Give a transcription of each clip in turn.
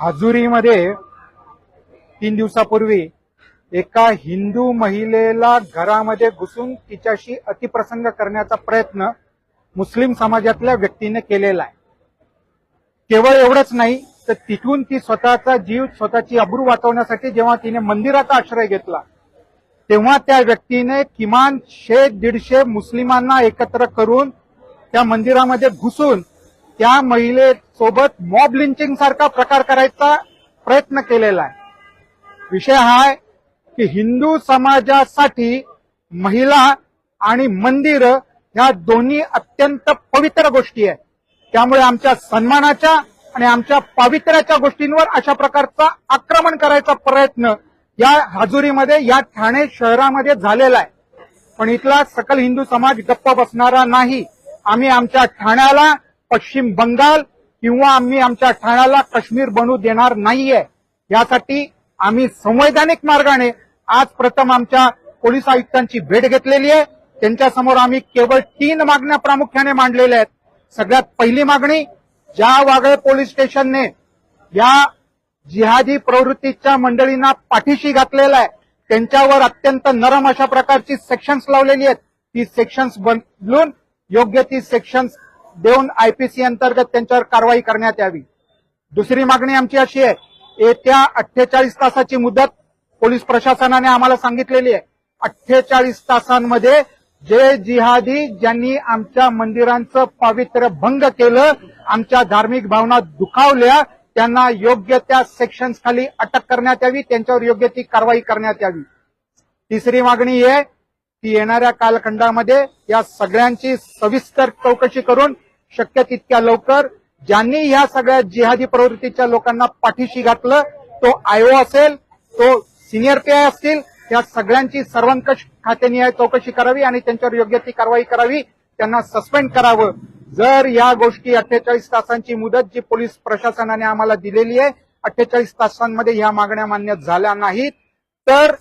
हाजुरीमध्ये तीन दिवसापूर्वी एका हिंदू महिलेला घरामध्ये घुसून तिच्याशी अतिप्रसंग करण्याचा प्रयत्न मुस्लिम समाजातल्या व्यक्तीने केलेला आहे. केवळ एवढंच नाही तर तिथून ती स्वतःचा जीव स्वतःची अब्रू वाचवण्यासाठी जेव्हा तिने मंदिराचा आश्रय घेतला तेव्हा त्या व्यक्तीने किमान शे दीडशे मुस्लिमांना एकत्र करून त्या मंदिरामध्ये घुसून त्या महिलेसोबत मॉब लिंचिंग सारखा प्रकार करायचा प्रयत्न केलेला आहे. विषय हा आहे की हिंदू समाजासाठी महिला आणि मंदिर ह्या दोन्ही अत्यंत पवित्र गोष्टी आहेत. त्यामुळे आमच्या सन्मानाच्या आणि आमच्या पावित्र्याच्या गोष्टींवर अशा प्रकारचा आक्रमण करायचा प्रयत्न या हाजुरीमध्ये या ठाणे शहरामध्ये झालेला आहे. पण इथला सकल हिंदू समाज गप्प बसणारा नाही. आम्ही आमच्या ठाण्याला पश्चिम बंगाल किंवा आम्ही आमच्या ठाण्याला काश्मीर बनू देणार नाहीये. यासाठी आम्ही संवैधानिक मार्गाने आज प्रथम आमच्या पोलीस आयुक्तांची भेट घेतलेली आहे. त्यांच्यासमोर आम्ही केवळ तीन मागण्या प्रामुख्याने मांडलेल्या आहेत. सगळ्यात पहिली मागणी ज्या वागळे पोलीस स्टेशनने या जिहादी प्रवृत्तीच्या मंडळींना पाठीशी घातलेला आहे. त्यांच्यावर अत्यंत नरम अशा प्रकारची सेक्शन्स लावलेली आहेत. ती सेक्शन्स बदलून योग्य ती सेक्शन्स देऊन आयपीसी अंतर्गत त्यांच्यावर कारवाई करण्यात यावी. दुसरी मागणी आमची अशी आहे येत्या अठ्ठेचाळीस तासाची मुदत पोलीस प्रशासनाने आम्हाला सांगितलेली आहे. अठ्ठेचाळीस तासांमध्ये जे जिहादी ज्यांनी आमच्या मंदिरांचं पावित्र्य भंग केलं आमच्या धार्मिक भावना दुखावल्या त्यांना योग्य त्या सेक्शन्स खाली अटक करण्यात यावी त्यांच्यावर योग्य ती कारवाई करण्यात यावी. तिसरी मागणी आहे की येणाऱ्या कालखंडामध्ये या सगळ्यांची सविस्तर चौकशी करून शक्य तितक्या लवकर ज्यांनी या सगळ्या जिहादी प्रवृत्तीच्या लोकांना पाठीशी घातलं तो आयओ असेल तो सिनियर पीआय असतील या सगळ्यांची सर्वंकष खात्याने चौकशी करावी आणि त्यांच्यावर योग्य ती कारवाई करावी त्यांना सस्पेंड करावं. जर या गोष्टी अठ्ठेचाळीस तासांची मुदत जी पोलीस प्रशासनाने आम्हाला दिलेली आहे अठ्ठेचाळीस तासांमध्ये ह्या मागण्या मान्य झाल्या नाहीत तर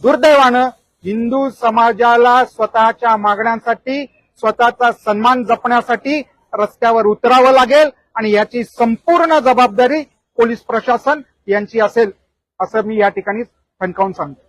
दुर्दैवानं हिंदू समाजाला स्वतःच्या मागण्यांसाठी स्वतःचा सन्मान जपण्यासाठी रस्त्यावर उतरावं लागेल आणि याची संपूर्ण जबाबदारी पोलीस प्रशासन यांची असेल असं मी या ठिकाणी ठणकावून सांगतो.